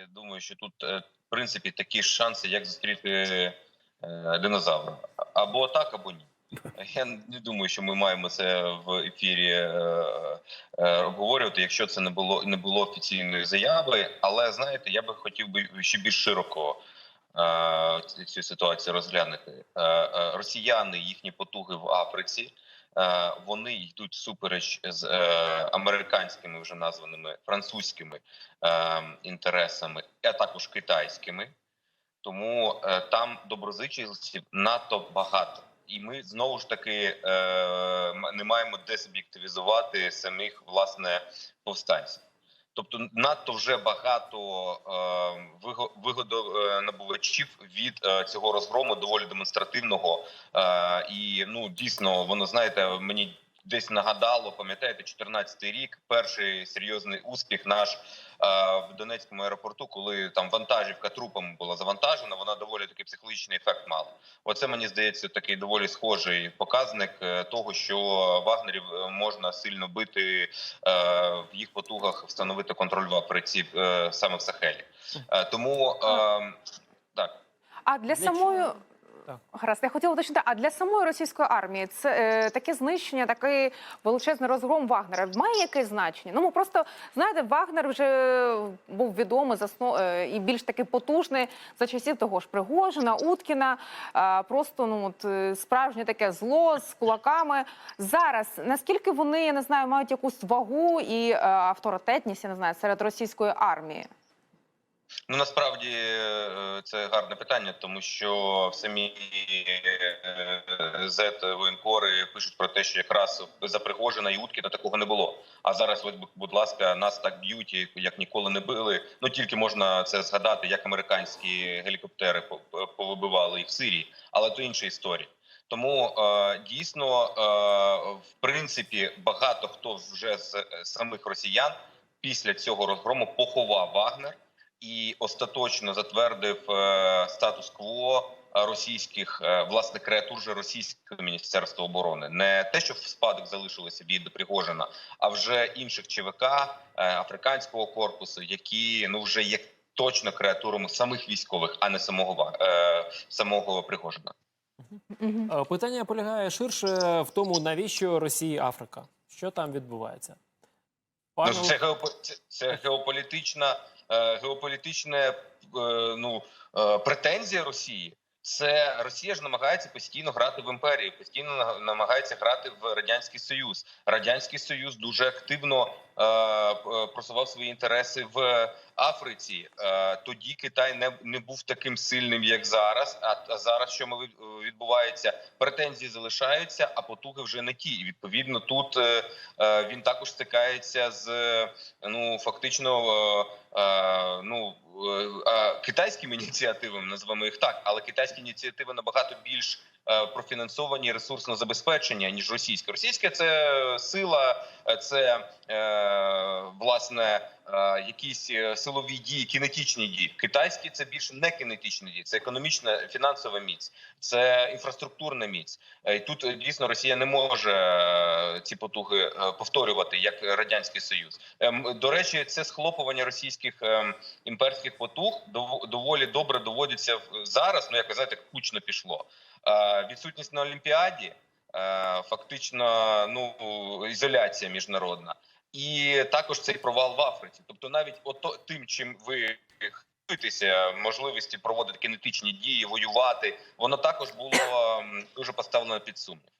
Я думаю, що тут е, в принципі такі ж шанси, як зустріти е, динозавра. Або так, або ні. Я не думаю, що ми маємо це в ефірі е, е, обговорювати, якщо це не було не було офіційної заяви. Але знаєте, я би хотів би ще більш широко е, цю ситуацію розглянути. Е, е, росіяни, їхні потуги в Африці. Е, Вони йдуть супереч з е, американськими вже названими французькими е, інтересами, а також китайськими. Тому там доброзичливців надто багато, і ми знову ж таки е, не маємо десуб'єктивізувати самих власне повстанців. Тобто надто вже багато е, виго- вигодонабувачів від е, цього розгрому доволі демонстративного. Е, і ну дійсно воно знаєте, мені десь нагадало, пам'ятаєте, 14-й рік, перший серйозний успіх наш е, в Донецькому аеропорту, коли там вантажівка трупами була завантажена, вона доволі такий психологічний ефект мала. Оце мені здається такий доволі схожий показник е, того, що вагнерів е, можна сильно бити е, в їх потугах встановити контроль в Африці е, саме в Сахелі. Е, тому е, так. А для Для самої чого? Так. гаразд, я хотіла уточнити, а для самої російської армії це е, таке знищення, такий величезний розгром Вагнера має якесь значення? Ну ми просто знаєте, Вагнер вже був відомий засно е, і більш таки потужний за часів того ж Пригожина, Уткіна. Е, просто ну от е, справжнє таке зло з кулаками. Зараз наскільки вони я не знаю, мають якусь вагу і е, авторитетність, я не знаю, серед російської армії? Ну насправді е, це гарне питання, тому що в самі Z воєнкори пишуть про те, що якраз за Пригожина і Уткіна такого не було. А зараз, будь ласка, нас так б'ють, як ніколи не били. Ну тільки можна це згадати, як американські гелікоптери по- повибивали їх в Сирії, але то інша історія. Тому е, дійсно, е, в принципі, багато хто вже з е, самих росіян після цього розгрому поховав Вагнер і остаточно затвердив е, статус-кво е, російських е, власне креатур же російського міністерства оборони, не те, що в спадок залишилося від Пригожина, а вже інших ЧВК африканського корпусу, які ну вже є точно креатурами самих військових, а не самого самого Пригожина. Питання полягає ширше в тому, навіщо Росії Африка? Що там відбувається? Пане Ну, це, геопо... це, це геополітична, е, геополітична е, ну, е, претензія Росії. Це Росія ж намагається постійно грати в імперію, постійно на- намагається грати в радянський союз. Радянський союз дуже активно просував свої інтереси в Африці. Е, тоді Китай не, не був таким сильним, як зараз. А, зараз що ми від- відбувається? Претензії залишаються, а потуги вже не ті. І відповідно тут е, е, він також стикається з е, ну фактично е, е, ну е, е, китайськими ініціативами, називаємо їх так, але китайські ініціативи набагато більш е, профінансовані ресурсно забезпечення ніж російська. Російська це сила, е, це е, власне е, якісь е, силові дії, кінетичні дії. Китайські це більше не кінетичні дії, це економічна фінансова міць, це інфраструктурна міць. Е, І тут е, дійсно Росія не може е, ці потуги е, повторювати як радянський союз. Ем, До речі, це схлопування російських ем, імперських потуг дов- доволі добре доводиться зараз. Ну як знаєте, кучно пішло. Е, Відсутність на Олімпіаді, е, фактично, ну ізоляція міжнародна, і також цей провал в Африці. Тобто, навіть ото тим, чим ви хизуєтеся, можливості проводити кінетичні дії, воювати, воно також було дуже поставлено під сумнів.